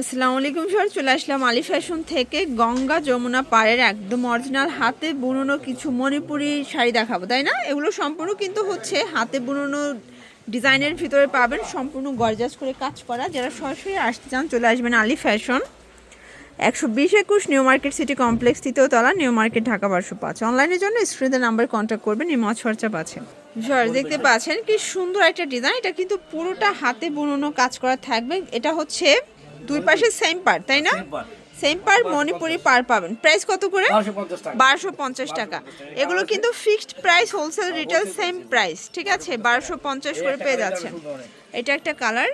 আসসালামু আলাইকুম স্যার চলে আসলাম আলি ফ্যাশন থেকে। গঙ্গা যমুনা পাড়ের একদম অরিজিনাল হাতে বুননো কিছু মণিপুরি শাড়ি দেখাবো, তাই না? এগুলো সম্পূর্ণ কিন্তু হচ্ছে হাতে বুননো ডিজাইনের ভিতরে পাবেন, সম্পূর্ণ গর্জাস করে কাজ করা। যারা সরাসরি আসতে চান, চলে আসবেন আলি ফ্যাশন। একশো বিশ একুশ নিউ মার্কেট সিটি কমপ্লেক্স, তৃতীয় তলা, নিউ মার্কেট, ঢাকা বারোশো পাঁচ। অনলাইনের জন্য স্ক্রিনে নাম্বার কন্ট্যাক্ট করবেন ইমাজ খরচা পাচ্ছেন স্যার দেখতে পাচ্ছেন কি সুন্দর একটা ডিজাইন, এটা কিন্তু পুরোটা হাতে বুননো কাজ করা থাকবে। এটা হচ্ছে দুই পাশে সেম পার্ট তাই না? সেম পার মণিপুরি পার পাবেন। প্রাইস কত করে? বারোশো পঞ্চাশ টাকা। এগুলো কিন্তু fixed price wholesale retail same price ঠিক আছে? বারোশো পঞ্চাশ। করে পেয়ে যাচ্ছেন। এটা একটা কালার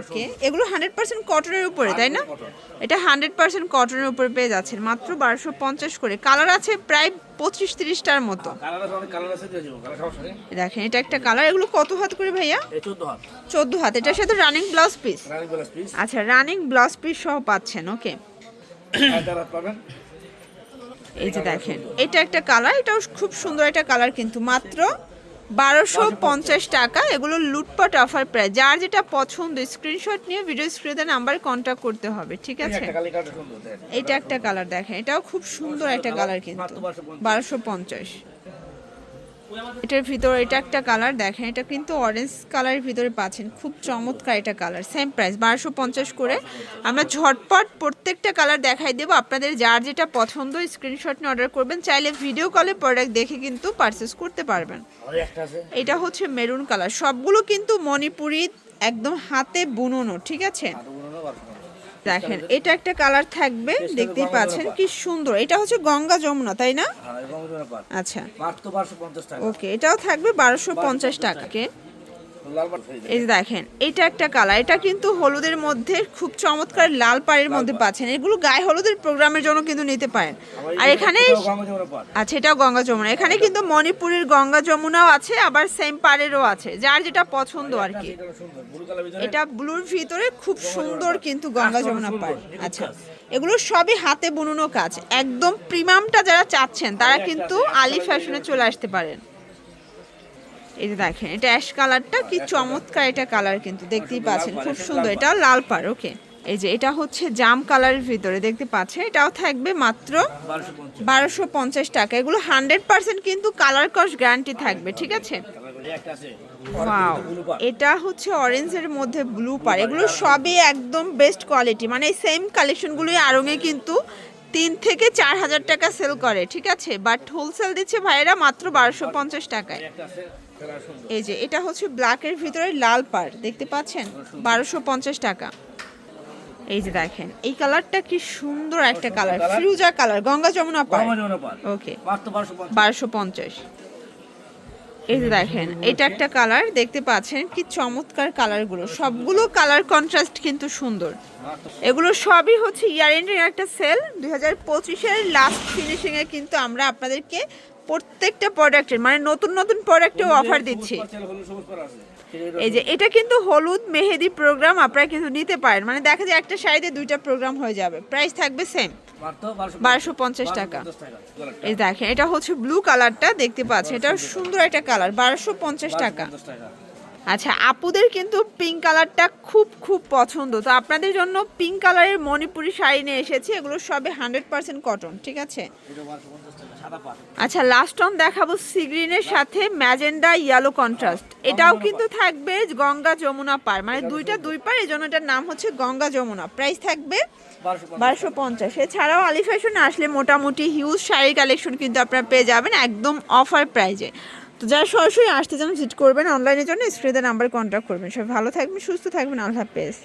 ওকে এগুলো হান্ড্রেড পার্সেন্ট কটনের উপরে তাই না? এটা হান্ড্রেড পার্সেন্ট কটনের উপরে পেয়ে যাচ্ছেন। মাত্র বারোশো পঞ্চাশ করে। কালার আছে প্রায় পঁচিশ তিরিশটার মতো। নেই। দেখেন এটা একটা কালার এগুলো কত হাত করে ভাইয়া? চোদ্দ হাত। এটার সাথে রানিং ব্লাউজ পিস আচ্ছা রানিং ব্লাউজ পিস সহ পাচ্ছেন। ওকে পাবেন। এই যে দেখেন এটা একটা কালার এটাও খুব সুন্দর একটা কালার কিন্তু মাত্র বারোশো পঞ্চাশ। টাকা। এগুলো লুটপাট অফার প্রায় যার যেটা পছন্দ স্ক্রিনশট নিয়ে ভিডিও স্ক্রিনে নাম্বারে কন্ট্যাক্ট করতে হবে ঠিক আছে? এটা একটা কালার দেখেন এটাও খুব সুন্দর একটা কালার কিন্তু বারোশো পঞ্চাশ। এটার ভিতর এটা একটা কালার দেখেন এটা কিন্তু অরেঞ্জ কালারের ভিতরে পাচ্ছেন। খুব চমৎকার এটা কালার সেম প্রাইস বারোশো পঞ্চাশ করে। আমরা ঝটপট প্রত্যেকটা কালার দেখাই দেবো। আপনাদের যার যেটা পছন্দ স্ক্রিনশট নিয়ে অর্ডার করবেন। চাইলে ভিডিও কলে প্রোডাক্ট দেখে কিন্তু পারচেস করতে পারবেন। এটা হচ্ছে মেরুন কালার সবগুলো কিন্তু মণিপুরি একদম হাতে বুননো ঠিক আছে আর ওগুলো বারোশো পঞ্চাশ। দেখেন এটা একটা কালার থাকবে দেখতেই পাচ্ছেন কি সুন্দর। এটা হচ্ছে গঙ্গা যমুনা তাই না? হ্যাঁ আচ্ছা। ওকে এটাও থাকবে বারোশো পঞ্চাশ টাকাকে। এই দেখেন এটা একটা কালার। এটা কিন্তু হলুদের মধ্যে খুব চমৎকার লাল পাড়ের মধ্যে পাচ্ছেন। এগুলো গায়ে হলুদের প্রোগ্রামের জন্য কিন্তু নিতে পারেন। আর এখানে আচ্ছা এটাও গঙ্গা যমুনা। এখানে কিন্তু মণিপুরের গঙ্গা যমুনাও আছে আবার সেম পাড়েরও আছে। যার যেটা পছন্দ আর কি। এটা ব্লুর ভিতরে খুব সুন্দর কিন্তু গঙ্গা যমুনা পাড়। আচ্ছা এগুলো সবই হাতে বুননো কাজ একদম প্রিমিয়ামটা যারা চাচ্ছেন তারা কিন্তু আলি ফ্যাশনে চলে আসতে পারেন। এই যে দেখেন এটা অ্যাশ কালারটা কি চমৎকার এটা কালার কিন্তু দেখতেই পাচ্ছেন খুব সুন্দর এটা লাল পাড় ওকে এই যে এটা হচ্ছে জাম কালারের ভিতরে দেখতে পাচ্ছেন এটাও থাকবে মাত্র বারোশো পঞ্চাশ। টাকা এগুলো হান্ড্রেড পার্সেন্ট কিন্তু কালার কস্ট গ্যারান্টি থাকবে ঠিক আছে? ওয়াও এটা হচ্ছে অরেঞ্জের মধ্যে ব্লু পার এগুলো সবই একদম বেস্ট কোয়ালিটি মানে এই সেম কালেকশনগুলোই আরঙে কিন্তু তিন থেকে চার হাজার টাকা সেল করে ঠিক আছে? বাট হোলসেল দিচ্ছে ভাইয়েরা মাত্র বারোশো পঞ্চাশ টাকায়। এই যে এটা হচ্ছে ব্ল্যাকের ভিতরে লাল পার দেখতে পাচ্ছেন? বারোশো পঞ্চাশ টাকা। এই যে দেখেন এই কালারটা কি সুন্দর একটা কালার ফিরুজা কালার গঙ্গা যমুনা পার ওকে বারোশো পঞ্চাশ। এই যে দেখেন এটা একটা কালার দেখতে পাচ্ছেন কি চমৎকার কালারগুলো সবগুলো কালার কন্ট্রাস্ট কিন্তু সুন্দর। এগুলো সবই হচ্ছে ইয়ার এন্ডের একটা সেল দুই হাজার পঁচিশের লাস্ট ফিনিশিংয়ে কিন্তু আমরা আপনাদেরকে প্রত্যেকটা প্রোডাক্টের মানে নতুন নতুন প্রোডাক্টেও অফার দিচ্ছি। এই যে এটা কিন্তু হলুদ মেহেদি প্রোগ্রাম আপনারা কিন্তু নিতে পারেন। মানে দেখা যায় একটা শাড়িতে দুইটা প্রোগ্রাম হয়ে যাবে। প্রাইস থাকবে সেম বারোশো পঞ্চাশ। টাকা। এই দেখেন এটা হচ্ছে ব্লু কালারটা দেখতে পাচ্ছেন। এটা সুন্দর একটা কালার বারোশো পঞ্চাশ টাকা। আচ্ছা আপুদের কিন্তু পিঙ্ক কালারটা খুব খুব পছন্দ। তো আপনাদের জন্য পিঙ্ক কালারের মণিপুরি শাড়ি নিয়ে এসেছি। এগুলো সবে হান্ড্রেড পার্সেন্ট কটন ঠিক আছে? আচ্ছা লাস্ট অন দেখাবো সিগ্রিনের সাথে ম্যাজেন্ডা ইয়েলো কন্ট্রাস্ট এটাও কিন্তু থাকবে গঙ্গা যমুনা পার। মানে দুইটা দুই পার। এই জন্য এটার নাম হচ্ছে গঙ্গা যমুনা। প্রাইস থাকবে বারোশো পঞ্চাশ। এছাড়াও আলি ফ্যাশনে আসলে মোটামুটি হিউজ শাড়ি কালেকশন কিন্তু আপনারা পেয়ে যাবেন একদম অফার প্রাইজে তো যারা সরাসরি আসতে চান ভিজিট করবেন অনলাইনের জন্য স্ক্রিনের নাম্বার কন্ট্যাক্ট করবেন। সবাই ভালো থাকবেন সুস্থ থাকবেন আল্লাহ হাফেজ।